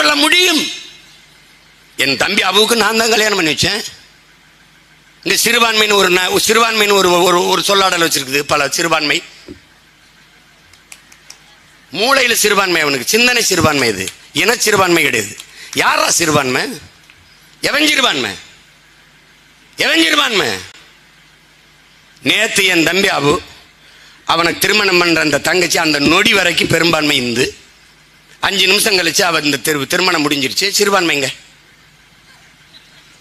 கொள்ள முடியும். என் தம்பி அபுவுக்கு நான் தான் கல்யாணம் பண்ணி வச்சேன். இந்த சிறுபான்மைன்னு ஒரு ஒரு சிறுபான்மைன்னு ஒரு ஒரு ஒரு சொல்லாடல் வச்சிருக்குது பல சிறுபான்மை. மூளையில் சிறுபான்மை அவனுக்கு சிந்தனை சிறுபான்மை இது. இன சிறுபான்மை கிடையாது. யாரா சிறுபான்மை? எவன் சிறுபான்மை? எவன் சிறுபான்மை? நேத்து என் தம்பி அபு அவனை திருமணம் பண்ற அந்த தங்கச்சி அந்த நொடி வரைக்கும் பெரும்பான்மை இந்து. அஞ்சு நிமிஷம் கழிச்சு அவர் இந்த திரு திருமணம் முடிஞ்சிருச்சு. சிறுபான்மைங்க.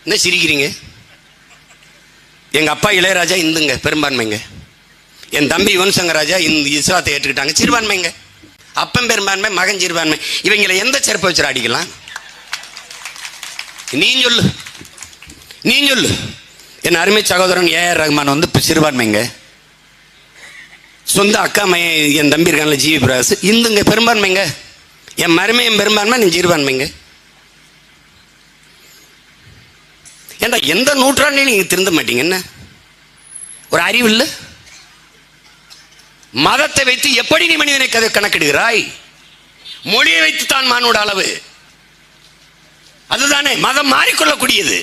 என்ன சிரிக்கிறீங்க? எங்கள் அப்பா இளையராஜா இந்துங்க பெரும்பான்மைங்க. என் தம்பி யுவன் சங்கர் ராஜா இந்த இஸ்லாத்தை ஏற்றுக்கிட்டாங்க. சிறுபான்மைங்க. அப்பம் பெரும்பான்மை மகன் சிறுபான்மை. இவங்களை எந்த செருப்பை வச்சு அடிக்கலாம்? நீ சொல்லு. நீ சொல்லு. என் அருமை சகோதரன் ஏஆர் ரஹ்மான் வந்து சிறுபான்மைங்க. சொந்த அக்கா மைய என் தம்பி இருக்கான்ல ஜிவி பிரகாஷ். இந்துங்க பெரும்பான்மைங்க. என் மருமையன் பெரும்பான்மை நீ சிறுபான்மைங்க ஏண்டா எந்த நூற்றாண்டையும் நீங்க திருந்த மாட்டீங்க என்ன? ஒரு அறிவு இல்லை மதத்தை வைத்து எப்படி நீ மனிதனை கதை கணக்கிடுகிறாய்? மொழியை வைத்து தான் மானோட அளவு. அதுதானே மதம் மாறிக்கொள்ளக்கூடியது.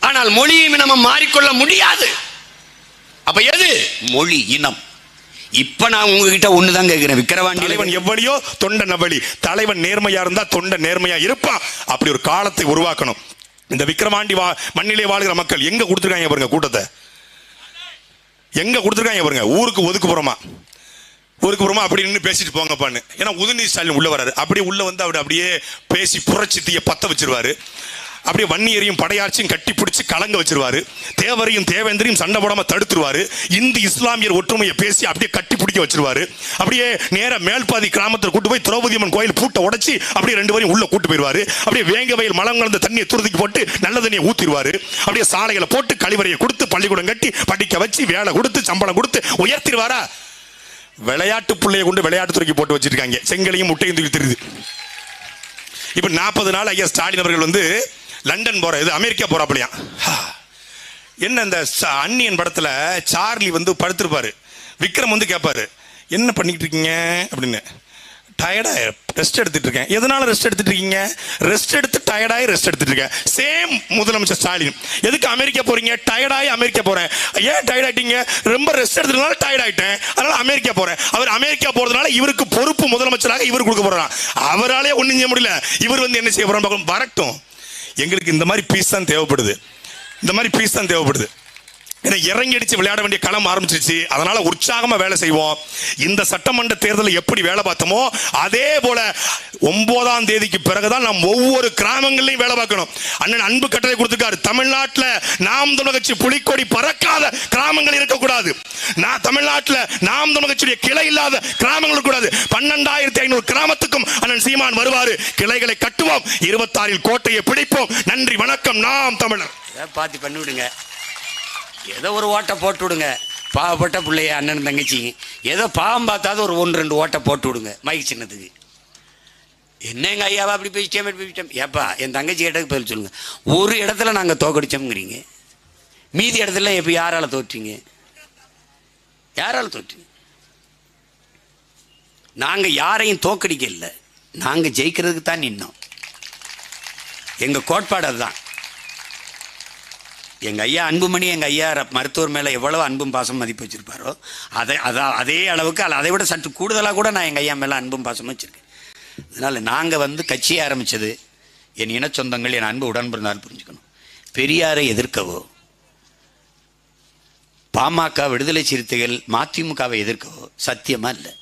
ஆனால் மொழியை நம்ம மாறிக்கொள்ள முடியாது. அப்ப எது? மொழி இனம். இப்ப நான் உங்ககிட்ட ஒண்ணுதான் கேட்கிறேன் விக்கிரவாண்டி தலைவன் எவ்வளியோ தொண்ட நவழி தலைவன் நேர்மையா இருந்தா தொண்ட நேர்மையா இருப்பான். அப்படி ஒரு காலத்தை உருவாக்கணும். இந்த விக்கிரமாண்டி வா மண்ணிலே வாழ்கிற மக்கள் எங்க கொடுத்துருக்காங்க பாருங்க கூட்டத்தை? எங்க கொடுத்துருக்காங்க பாருங்க? ஊருக்கு ஒதுக்குப்புறமா ஊருக்கு புறமா அப்படி நின்று பேசிட்டு போங்கப்பான்னு. ஏன்னா உதயநிதி ஸ்டாலின் உள்ள வராரு. அப்படியே உள்ள வந்து அவர் அப்படியே பேசி புரட்சி தீய பத்த வச்சிருவாரு. அப்படியே வன்னியரையும் படையாட்சியும் கட்டி பிடிச்சி கலங்க வச்சிருவாரு. தேவரையும் தேவேந்திரையும் சண்டை போடாம தடுத்துருவாரு. இந்து இஸ்லாமியர் ஒற்றுமையை பேசி அப்படியே கட்டி பிடிக்க வச்சிருவாரு. அப்படியே நேர மேல்பாதி கிராமத்தில் கூட்டு போய் திரௌபதி அம்மன் கோயில் பூட்டை உடச்சி அப்படியே ரெண்டு வரையும் உள்ள கூட்டு போயிருவாரு. அப்படியே வேங்க வயல் மலம் கலந்த தண்ணியை துருதிக்கு போட்டு நல்ல தண்ணியை ஊத்திடுவாரு அப்படியே சாலைகளை போட்டு கழிவறையை கொடுத்து பள்ளிக்கூடம் கட்டி படிக்க வச்சு வேலை கொடுத்து சம்பளம் கொடுத்து உயர்த்திடுவாரா? விளையாட்டு பிள்ளையை கொண்டு விளையாட்டு துறைக்கு போட்டு வச்சிருக்காங்க. செங்கலையும் முட்டையும் தூக்கி தெரியுது. இப்ப நாற்பது நாள் ஐயா ஸ்டாலின் அவர்கள் வந்து லண்டன் போற இது அமெரிக்கா போறாப்லையா என்ன இந்த அன்னியன் அந்நியன் படத்துல சார்லி வந்து படுத்திருப்பாரு. விக்ரம் வந்து கேட்பாரு என்ன பண்ணிட்டு இருக்கீங்க? அப்படின்னு. டயர்டா ரெஸ்ட் எடுத்துட்டு இருக்கேன். எதனால ரெஸ்ட் எடுத்துட்டு இருக்கீங்க? ரெஸ்ட் எடுத்து டயர்டாயி ரெஸ்ட் எடுத்துட்டு இருக்கேன். சேம் முதலமைச்சர் ஸ்டாலின். எதுக்கு அமெரிக்கா போறீங்க? டயர்டாயி அமெரிக்கா போறேன். ஏன் டயர்ட் ஆயிட்டீங்க? ரொம்ப ரெஸ்ட் எடுத்ததுனால டயர்ட் ஆயிட்டேன். அதனால அமெரிக்கா போறேன். அவர் அமெரிக்கா போறதுனால இவருக்கு பொறுப்பு முதலமைச்சராக இவர் கொடுக்க போறான் அவராலே ஒன்றும் செய்ய முடியல. இவர் வந்து என்ன செய்ய போறாரு பார்க்கணும். வரட்டும். எங்களுக்கு இந்த மாதிரி பீஸ் தான் தேவைப்படுது. இந்த மாதிரி பீஸ் தான் தேவைப்படுது. ஏன்னா இறங்கி அடிச்சு விளையாட வேண்டிய களம் ஆரம்பிச்சிருச்சு. அதனால உற்சாகமா வேலை செய்வோம். இந்த சட்டமன்ற தேர்தலில் எப்படி வேலை பார்த்தோமோ அதே போல ஒன்பதாம் தேதிக்கு பிறகுதான் நாம் ஒவ்வொரு கிராமங்களையும் வேலை பார்க்கணும். அண்ணன் அன்பு கட்டளை கொடுத்துருக்காரு. தமிழ்நாட்டில் நாம் தமிழகச்சி புலிக்கொடி பறக்காத கிராமங்கள் இருக்கக்கூடாது. நான் தமிழ்நாட்டில் நாம் தமிழகச்சியுடைய கிளை இல்லாத கிராமங்கள் கூடாது பன்னெண்டாயிரத்தி ஐநூறு கிராமத்துக்கும் அண்ணன் சீமான் வருவாரு. கிளைகளை கட்டுவோம். இருபத்தாறில் கோட்டையை பிடிப்போம். நன்றி வணக்கம். நாம் தமிழர். பார்த்து ஏதோ ஒரு ஓட்டை போட்டு விடுங்க பாவப்பட்ட பிள்ளைய அண்ணன் தங்கச்சி. ஏதோ பாவம் பார்த்தாது ஒரு ஒன்று ரெண்டு ஓட்டை போட்டு விடுங்க மைக் சின்னத்துக்கு. என்ன எங்க ஐயாவா அப்படி பேசிட்டேன் அப்படி பேசிட்டேன் ஏப்பா என் தங்கச்சி கேட்டதுக்கு பதில் சொல்லுங்க. ஒரு இடத்துல நாங்கள் தோக்கடிச்சோம்ங்கிறீங்க. மீதி இடத்துல எப்போ யாரால தோற்றீங்க? யாரால தோற்றீங்க? நாங்கள் யாரையும் தோக்கடிக்கல. இல்லை ஜெயிக்கிறதுக்கு தான் நின்னோம். எங்கள் கோட்பாடு அதுதான். எங்கள் ஐயா அன்புமணி எங்கள் ஐயா மருத்துவர் மேலே எவ்வளோ அன்பும் பாசம் மதிப்பு வச்சுருப்பாரோ அதை அதான் அதே அளவுக்கு அல்ல அதை விட சற்று கூடுதலாக கூட நான் எங்கள் ஐயா மேலே அன்பும் பாசமும் வச்சுருக்கேன். அதனால் நாங்கள் வந்து கட்சியை ஆரம்பித்தது என் இன சொந்தங்கள் என் அன்பு உடன்பிறந்தால் புரிஞ்சுக்கணும். பெரியாரை எதிர்க்கவோ பாமக விடுதலை சிறுத்தைகள் மதிமுகவை எதிர்க்கவோ சத்தியமாக இல்லை.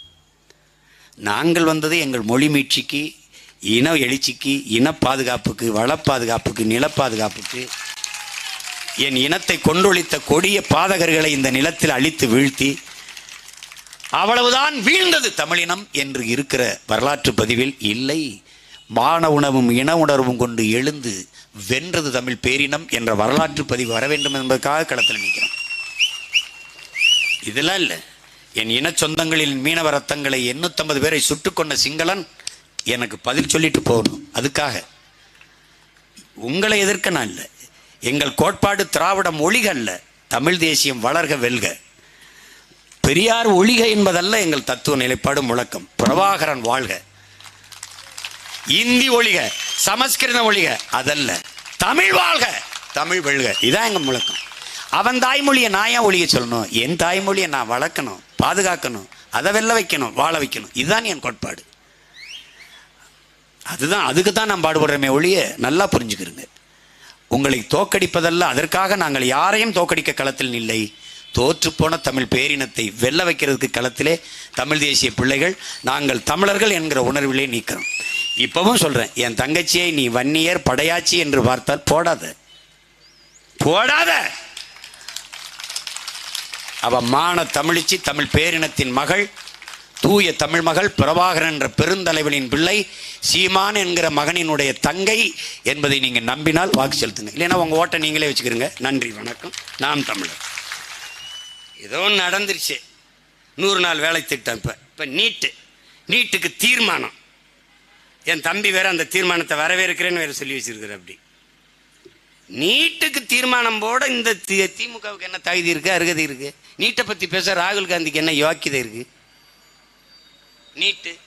நாங்கள் வந்தது எங்கள் மொழி மீட்சிக்கு இன எழுச்சிக்கு இன பாதுகாப்புக்கு வள பாதுகாப்புக்கு நில பாதுகாப்புக்கு என் இனத்தை கொண்டொழித்த கொடிய பாதகர்களை இந்த நிலத்தில் அழித்து வீழ்த்தி அவ்வளவுதான் வீழ்ந்தது தமிழினம் என்று இருக்கிற வரலாற்று பதிவில் இல்லை. மான உணவும் இன உணர்வும் கொண்டு எழுந்து வென்றது தமிழ் பேரினம் என்ற வரலாற்று பதிவு வர வேண்டும் என்பதற்காக களத்தில் நிற்கிறோம். இதெல்லாம் இல்லை. என் இன சொந்தங்களில் மீனவ ரத்தங்களை எண்ணூத்தம்பது பேரை சுட்டுக்கொண்ட சிங்களன் எனக்கு பதில் சொல்லிட்டு போகணும். அதுக்காக. உங்களை எதிர்க்க நான் இல்லை. எங்கள் கோட்பாடு திராவிட மொழிக அல்ல தமிழ் தேசியம் வளர்க வெல்க. பெரியார் ஒழிக என்பதல்ல எங்கள் தத்துவ நிலைப்பாடு முழக்கம். பிரபாகரன் வாழ்க. இந்தி ஒழிக சமஸ்கிருதம் ஒழிக அதல்ல. தமிழ் வாழ்க. தமிழ் வெல்க. இதான் எங்கள் முழக்கம். அவன் தாய்மொழியை நான் ஏன் ஒழிய சொல்லணும்? என் தாய்மொழியை நான் வளர்க்கணும் பாதுகாக்கணும் அதை வெல்ல வைக்கணும் வாழ வைக்கணும். இதுதான் என் கோட்பாடு. அதுதான் அதுக்கு தான் நான் பாடுபடுறோமே ஒழிய நல்லா புரிஞ்சுக்கிறேங்க உங்களை தோக்கடிப்பதல்ல அதற்காக நாங்கள் யாரையும் தோக்கடிக்க களத்தில் இல்லை தோற்றுப்போன தமிழ் பேரினத்தை வெல்ல வைக்கிறதுக்கு களத்திலே தமிழ் தேசிய பிள்ளைகள் நாங்கள் தமிழர்கள் என்கிற உணர்விலே நீக்கிறோம் இப்பவும் சொல்கிறேன் என் தங்கச்சியை நீ வன்னியர் படையாச்சி என்று பார்த்தால் போடாத. போடாத! அவ மான தமிழிச்சி தமிழ் பேரினத்தின் மகள் தூய தமிழ் மகள் பிரபாகரன் என்ற பெருந்தலைவனின் பிள்ளை சீமான் என்கிற மகனினுடைய தங்கை என்பதை நீங்கள் நம்பினால் வாக்கு செலுத்துங்க இல்லைன்னா உங்கள் ஓட்டை நீங்களே வச்சுக்கிறீங்க. நன்றி வணக்கம். நாம் தமிழர். ஏதோ நடந்துருச்சு. நூறு நாள் வேலை திட்டம் இப்போ. இப்போ நீட்டு. நீட்டுக்கு தீர்மானம். என் தம்பி வேற அந்த தீர்மானத்தை வரவேற்கிறேன்னு வேற சொல்லி வச்சிருக்கிற அப்படி. நீட்டுக்கு தீர்மானம் போட இந்த தி- திமுகவுக்கு என்ன தகுதி இருக்கு அருகதை இருக்கு? நீட்டை பற்றி பேச ராகுல் காந்திக்கு என்ன யோக்கியதை இருக்கு? நீட்டு.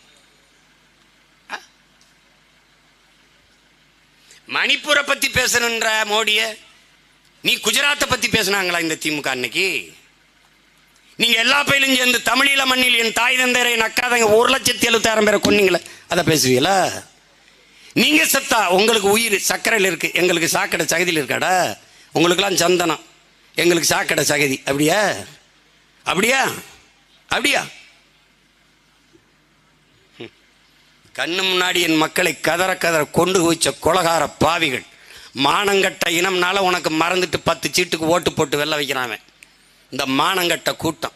மணிப்பூரை பத்தி பேசணுன்ற மோடிய? நீ குஜராத்தை பத்தி பேசுனாங்களா இந்த திமுக அன்னைக்கு? நீங்க எல்லா பயிலும் சேர்ந்து தமிழீழ மண்ணில் என் தாய் தந்தையரை நக்காதங்க ஒரு லட்சத்தி எழுபத்தாயிரம் பேரை கொன்னீங்களே அதை பேசுவீங்களா? நீங்க செத்தா உங்களுக்கு உயிர் சக்கரையில் இருக்கு எங்களுக்கு சாக்கடை சகதியில் இருக்காடா? உங்களுக்கெல்லாம் சந்தனம் எங்களுக்கு சாக்கடை சகதி. அப்படியா? அப்படியா? அப்படியா ம். கண்ணு முன்னாடி என் மக்களை கதற கதற கொண்டு வச்ச கொலகார பாவிகள். மானங்கட்ட இனம்னால உனக்கு மறந்துட்டு பத்து சீட்டுக்கு ஓட்டு போட்டு வெள்ள வைக்கிறான் இந்த மானங்கட்ட கூட்டம்.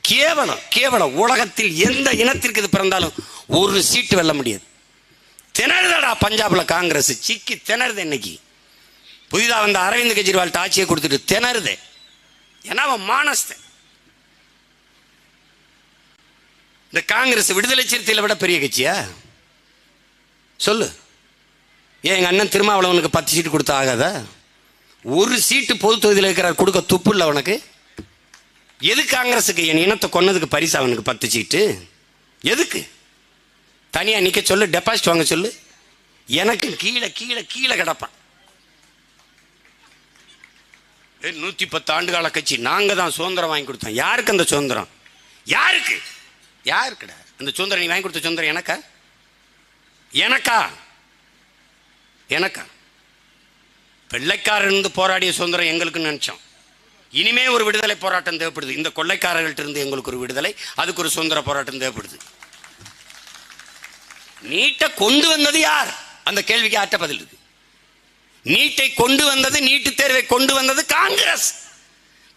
கேவலம் கேவலம். உலகத்தில் எந்த இனத்திற்கு இது பிறந்தாலும் ஒரு சீட்டு வெல்ல முடியாது. திணறுதடா பஞ்சாப்ல காங்கிரஸ். சிக்கி திணறுது இன்னைக்கு. புதிதாக வந்த அரவிந்த் கெஜ்ரிவால் ஆட்சியை கொடுத்துட்டு திணறுது. ஏன்னா அவன் மானஸ்தன். இந்த காங்கிரஸ் விடுதலை சிறுத்தையில விட பெரிய கட்சியா? சொல்லு. ஏன் எங்க அண்ணன் திருமாவளவனுக்கு பத்து சீட்டு கொடுத்தா ஆகாதா? ஒரு சீட்டு பொது தொகுதியில் இருக்கிறார் கொடுக்க துப்பு இல்லை அவனுக்கு? எது காங்கிரஸுக்கு என் இனத்தை கொன்னதுக்கு பரிசு அவனுக்கு பத்து சீட்டு? எதுக்கு? தனியாக நிற்க சொல்லு டெபாசிட் வாங்க சொல்லு. எனக்கு கீழே கீழே கீழே கிடப்பான். நூற்றி பத்து ஆண்டு கால கட்சி. நாங்கள் தான் சுதந்திரம் வாங்கி கொடுத்தோம். யாருக்கு அந்த சுதந்திரம்? யாருக்கு? யாருக்குடா? அந்த சுந்தரம் நீ வாங்கி கொடுத்த சுந்தரம் எனக்கா? எனக்கா? எனக்கா? வெள்ளைக்காரர் இருந்து போராடிய சுதந்திரம் எங்களுக்குன்னு நினைச்சோம். இனிமே ஒரு விடுதலை போராட்டம் தேவைப்படுது. இந்த கொள்ளைக்காரர்கள்ட்ட இருந்து எங்களுக்கு ஒரு விடுதலை அதுக்கு ஒரு சுதந்திர போராட்டம் தேவைப்படுது. நீட்டை கொண்டு வந்தது யார்? அந்த கேள்விக்கு ஆட்ட பதில் இருக்கு? நீட்டை கொண்டு வந்தது நீட்டு தேர்வை கொண்டு வந்தது காங்கிரஸ்.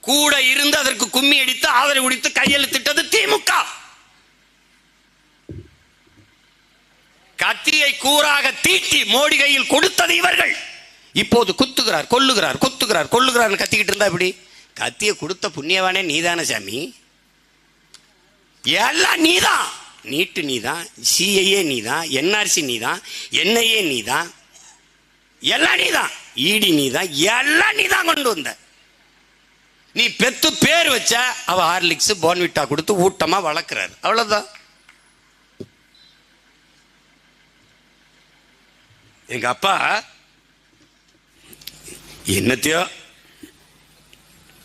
கூட இருந்து அதற்கு கும்மி அடித்து ஆதரவு அடித்து கையெழுத்திட்டது திமுக. கத்தியை கூறாக தீட்டி மோடி கையில் கொடுத்தது இவர்கள். இப்போது குத்துகிறார் கொல்லுகிறார் குத்துகிறார் கொல்லுகிறார் கத்திக்கிட்டு இருந்தா இப்படி கத்தியை கொடுத்த புண்ணியவானே நீதான சாமி. எல்லாம் நீதான். நீட்டு நீதான் சிஐஏ நீதான் என்ஆர்சி நீதான் என்ஐஏ நீதான். எல்லாம் நீதான். இடி நீதான். எல்லாம் நீதான் கொண்டு வந்த. நீ பெத்து பேர் வச்ச அவ ஹார்லிக்ஸ் போன்விட்டா கொடுத்து ஊட்டமா வளர்க்கிறார். அவ்வளவுதான். எங்கள் அப்பா என்னத்தையோ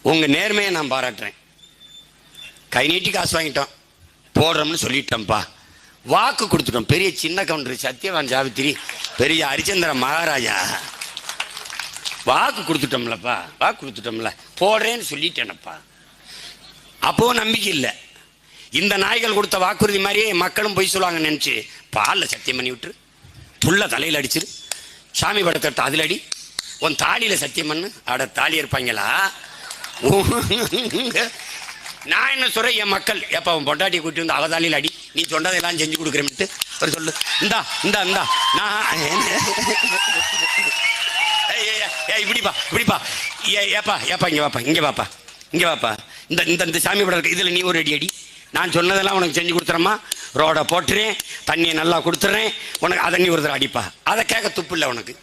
உங்கள் நேர்மையை நான் பாராட்டுறேன். கை நீட்டி காசு வாங்கிட்டோம். போடுறோம்னு சொல்லிட்டோம்ப்பா வாக்கு கொடுத்துட்டோம். பெரிய சின்ன கவுண்டர் சத்யவான் சாவித்திரி பெரிய ஹரிச்சந்திர மகாராஜா. வாக்கு கொடுத்துட்டோம்லப்பா. வாக்கு கொடுத்துட்டோம்ல. போடுறேன்னு சொல்லிட்டேனப்பா. அப்போவும் நம்பிக்கை இல்லை. இந்த நாய்கள் கொடுத்த வாக்குறுதி மாதிரியே மக்களும் பொய் சொல்லுவாங்க நினச்சி பாலில் சத்தியம் பண்ணி விட்டுரு. துள்ள தலையில் அடிச்சிரு. சாமி படத்தை அதில் அடி. உன் தாலியில் சத்தியம் பண்ணு அட தாலி இருப்பாங்களா? நான் என்ன சொல்கிறேன் என் மக்கள். எப்போ அவன் பொண்டாட்டியை கூட்டி வந்து அவதாலியில் அடி. நீ சொன்னதெல்லாம் செஞ்சு கொடுக்குறேன்ட்டு. ஒரு சொல்லு. இந்தா இந்தா இந்தா. நான் ஏய், ஏய், ஏய், இப்படிப்பா இப்படிப்பா. ஏ ஏப்பா ஏப்பா இங்கே வாப்பா இங்கே வாப்பா. இங்கே வாப்பா. இந்த இந்த இந்த சாமி படம் இருக்கு இதில் நீ ஒரு அடி அடி. நான் சொன்னதெல்லாம் உனக்கு செஞ்சு கொடுத்துறேம்மா. ரோடை போட்டுறேன் தண்ணியை நல்லா கொடுத்துட்றேன் உனக்கு அதை நீ ஒரு தடவை அடிப்பா. அதை கேட்க துப்பு இல்லை உனக்கு.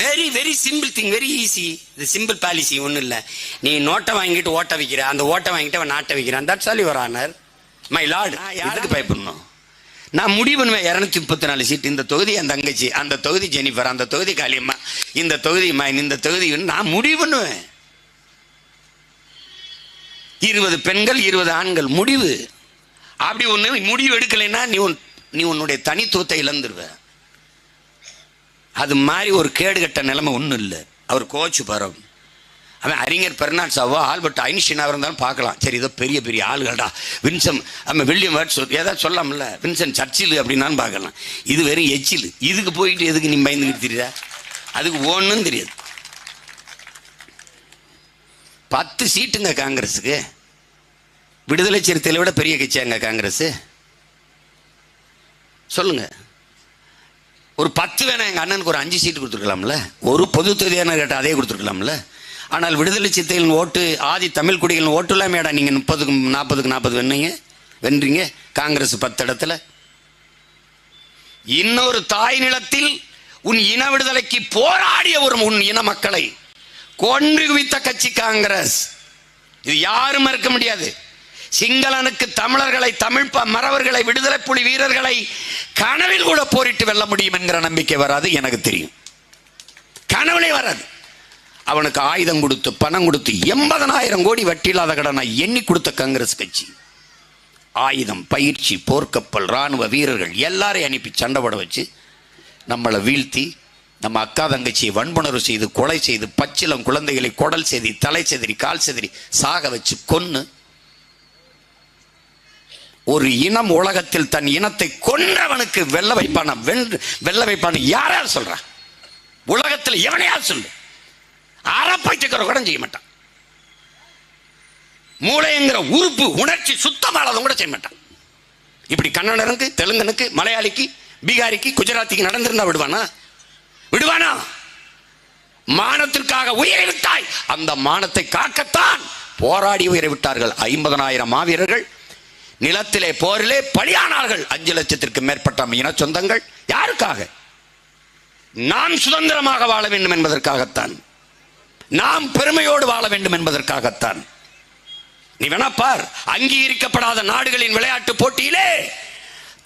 Very very simple thing very easy இது சிம்பிள் பாலிசி ஒன்றும் இல்லை. நீ நோட்டை வாங்கிட்டு ஓட்ட வைக்கிற அந்த ஓட்டை வாங்கிட்டு அவன் நாட்டை வைக்கிறான். That's all your honour my lord யாருக்கு பயப்படணும் நான் முடிவு பண்ணுவேன் இரநூத்தி முப்பத்தி நாலு சீட் இந்த தொகுதி என் தங்கச்சி அந்த தொகுதி ஜெனிஃபர் அந்த தொகுதி காளியம்மா இந்த தொகுதி இந்த தொகுதி நான் முடிவு பண்ணுவேன் இருபது பெண்கள் இருபது ஆண்கள். முடிவு. அப்படி ஒன்று முடிவு எடுக்கலைன்னா நீ உன் நீ உன்னுடைய தனித்துவத்தை இழந்துருவ. அது மாதிரி ஒரு கேடுகட்ட நிலைமை ஒன்றும் இல்லை. அவர் கோச்சு பரம் அவன் அறிஞர் பெர்னாட்ஸாவோ ஆல்பர்ட் ஐன்ஸ்டீனாக இருந்தாலும் பார்க்கலாம். சரி ஏதோ பெரிய பெரிய ஆளுகள்டா. வின்சம் நம்ம வில்லியம் வேர்ட்ஸ் ஏதாவது சொல்லாமல்ல வின்சன் சர்ச்சில் அப்படின்னான்னு பார்க்கலாம். இது வெறும் எச்சில். இதுக்கு போயிட்டு எதுக்கு நீ பயந்துக்கிட்டு தெரியுதா அதுக்கு ஒன்றும் தெரியாது. பத்து சீட்டுங்க காங்கிரஸுக்கு. விடுதலை சிறுத்தைகளை விட பெரிய கட்சியாங்க காங்கிரஸ். சொல்லுங்க. ஒரு பத்து வேணா எங்கள் அண்ணனுக்கு ஒரு அஞ்சு சீட்டு கொடுத்துருக்கலாம்ல? ஒரு பொது தொகுதியான கேட்டால் அதே கொடுத்துருக்கலாம்ல? ஆனால் விடுதலை சித்தைகளின் ஓட்டு ஆதி தமிழ் குடிகளின் ஓட்டு இல்லாமேடா நீங்கள் முப்பதுக்கு நாற்பதுக்கு நாற்பது வென்னீங்க? வென்றீங்க? காங்கிரஸ் பத்து இடத்துல. இன்னொரு தாய் நிலத்தில் உன் இன விடுதலைக்கு போராடிய ஒரு உன் இன மக்களை கொன்று குவித்த கட்சி காங்கிரஸ். இது யாரும் மறுக்க முடியாது. சிங்களனுக்கு தமிழர்களை தமிழ் மறவர்களை விடுதலை புலி வீரர்களை கனவில் கூட போரிட்டு வெல்ல முடியும் என்கிற நம்பிக்கை வராது எனக்கு தெரியும். கனவுலே வராது. அவனுக்கு ஆயுதம் கொடுத்து பணம் கொடுத்து எண்பதனாயிரம் கோடி வட்டியில்லாத கடனை எண்ணி கொடுத்த காங்கிரஸ் கட்சி. ஆயுதம் பயிற்சி போர்க்கப்பல் ராணுவ வீரர்கள் எல்லாரையும் அனுப்பி சண்டை போட வச்சு நம்மளை வீழ்த்தி நம்ம அக்கா தங்கச்சியை வன்புணர்வு செய்து கொலை செய்து பச்சிலம் குழந்தைகளை குடல் செதி தலை செதிரி கால் செதிரி சாக வச்சு கொன்று ஒரு இனம் உலகத்தில் தன் இனத்தை கொன்றவனுக்கு வெள்ள வைப்பான? வென்று வெள்ள வைப்பான யாரால் சொல்றா? உலகத்தில் எவனையால் சொல்லு? அறப்பைத்துக்கிற கூட செய்ய மாட்டான். மூளைங்கிற உறுப்பு உணர்ச்சி சுத்தமானதும் கூட செய்ய மாட்டான். இப்படி கன்னடனுக்கு தெலுங்கனுக்கு மலையாளிக்கு பீகாரிக்கு குஜராத்திக்கு நடந்திருந்தா விடுவானா? விடுவானா? மானத்திற்காக உயிரை விட்டாய். அந்த மானத்தை காக்கத்தான் போராடி உயிரை விட்டார்கள். ஐம்பதனாயிரம் மாவீரர்கள் நிலத்திலே போரிலே பலியானார்கள். அஞ்சு லட்சத்திற்கு மேற்பட்ட இன சொந்தங்கள். யாருக்காக? நாம் சுதந்திரமாக வாழ வேண்டும் என்பதற்காகத்தான். நாம் பெருமையோடு வாழ வேண்டும் என்பதற்காகத்தான். நீ வேணா பார். அங்கீகரிக்கப்படாத நாடுகளின் விளையாட்டு போட்டியிலே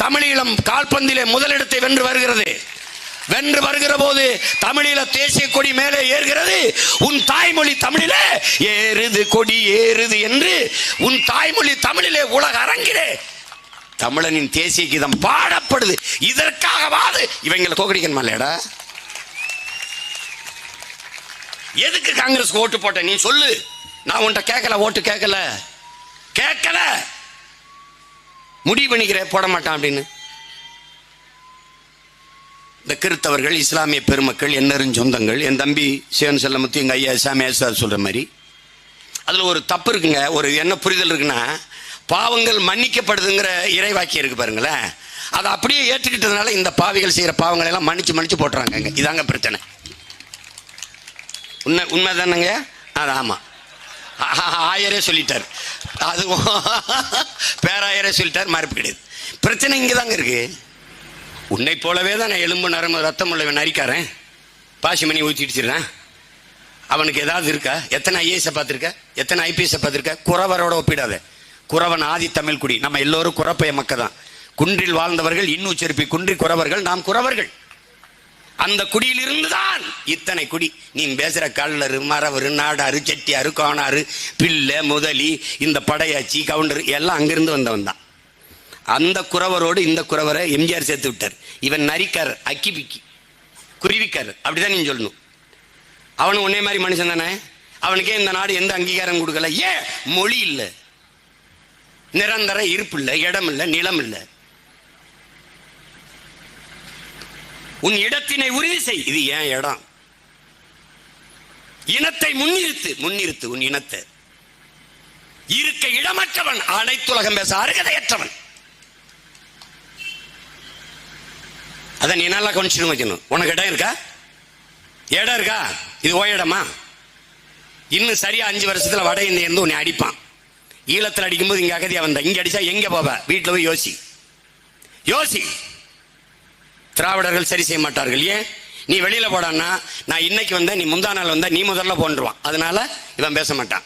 தமிழீழம் கால்பந்திலே முதலிடத்தை வென்று வருகிறது. வென்று வருகிற போது தமிழில தேசிய கொடி மேலே ஏறுகிறது. உன் தாய்மொழி தமிழிலே ஏறுது கொடி ஏறுது என்று உன் தாய்மொழி தமிழிலே உலக அரங்கிலே தமிழனின் தேசிய கீதம் பாடப்படுது. இதற்காகவாது இவங்களை தோக்கடிக்கணுமா இல்லையடா? எதுக்கு காங்கிரஸ் ஓட்டு போட்ட? நீ சொல்லு. நான் உன்கிட்ட கேட்கல ஓட்டு கேட்கல. கேட்கல. முடிவு பண்ணிக்கிறேன் போட மாட்டான் அப்படின்னு. இந்த கிறித்தவர்கள் இஸ்லாமிய பெருமக்கள் என்னரின் சொந்தங்கள் என் தம்பி சிவன் செல்லமுத்து எங்கள் ஐயா சாமியாசார் சொல்கிற மாதிரி. அதில் ஒரு தப்பு இருக்குங்க. ஒரு என்ன புரிதல் இருக்குன்னா பாவங்கள் மன்னிக்கப்படுதுங்கிற இறைவாக்கியம் இருக்கு பாருங்களேன். அதை அப்படியே ஏற்றுக்கிட்டதுனால இந்த பாவிகள் செய்கிற பாவங்களை எல்லாம் மன்னிச்சு மன்னிச்சு போட்டுறாங்க இதாங்க பிரச்சனை. உண்மை உண்மை தானேங்க? அது ஆமாம் ஆயரே சொல்லிட்டார். அது பேராயரே சொல்லிட்டார் மறுப்பு கிடையாது பிரச்சனை இங்கே தாங்க இருக்குது உன்னை போலவே தான் நான் எலும்பு நரம்பு ரத்தம் உள்ளவன் நரிக்காரன். பாசிமணி ஊற்றிடுச்சிடுறேன் அவனுக்கு ஏதாவது இருக்கா? எத்தனை ஐஏஎஸை பார்த்துருக்க? எத்தனை ஐபிஎஸை பார்த்துருக்க? குறவரோட ஒப்பிடாத. குறவன் ஆதி தமிழ் குடி. நம்ம எல்லோரும் குறப்பைய மக்க தான். குன்றில் வாழ்ந்தவர்கள் இன்னுச்சரிப்பி குன்றி குறவர்கள் நாம் குறவர்கள். அந்த குடியிலிருந்து தான் இத்தனை குடி. நீ பேசுகிற கல்லரு மரவரு நாடாரு செட்டியாரு கோணாரு பிள்ளை முதலி இந்த படையாச்சி கவுண்டர் எல்லாம் அங்கிருந்து வந்தவன் தான். அந்த குறவரோடு இந்த குறவரை எம்ஜிஆர் சேர்த்து விட்டார். இவன் நரிக்கார் அக்கி பிக்கி குருவிக்கார் அப்படிதான் நீங்க சொல்லணும். அவனும் ஒன்னே மாதிரி மனுஷன் தானே? அவனுக்கே இந்த நாடு எந்த அங்கீகாரம் கொடுக்கல? ஏன் மொழி இல்லை. நிரந்தர இருப்பு இல்லை இடம் இல்லை நிலம் இல்லை. உன் இடத்தினை உறுதி செய். இது ஏன் இடம்? இனத்தை முன்னிறுத்து முன்னிறுத்து உன் இனத்தை. இருக்க இடமற்றவன் அனைத்துலகம் பேச அருகதையற்றவன். அதை நீ நல்லா கவனிச்சுட்டு வைக்கணும். உனக்கு இடம் இருக்கா? இடம் இருக்கா? இது ஓ இடமா? இன்னும் சரியா அஞ்சு வருஷத்துல வட இந்திய இருந்து உன்னை அடிப்பான். ஈழத்தில் அடிக்கும்போது இங்க அகதியா வந்த. இங்க அடிச்சா எங்க போவ? வீட்டில் போய் யோசி. யோசி. திராவிடர்கள் சரி செய்ய மாட்டார்கள். ஏன்? நீ வெளியில போடான்னா நான் இன்னைக்கு வந்தேன் நீ முந்தா நாள் வந்த நீ முதல்ல போன்றுவான். அதனால இவன் பேச மாட்டான்.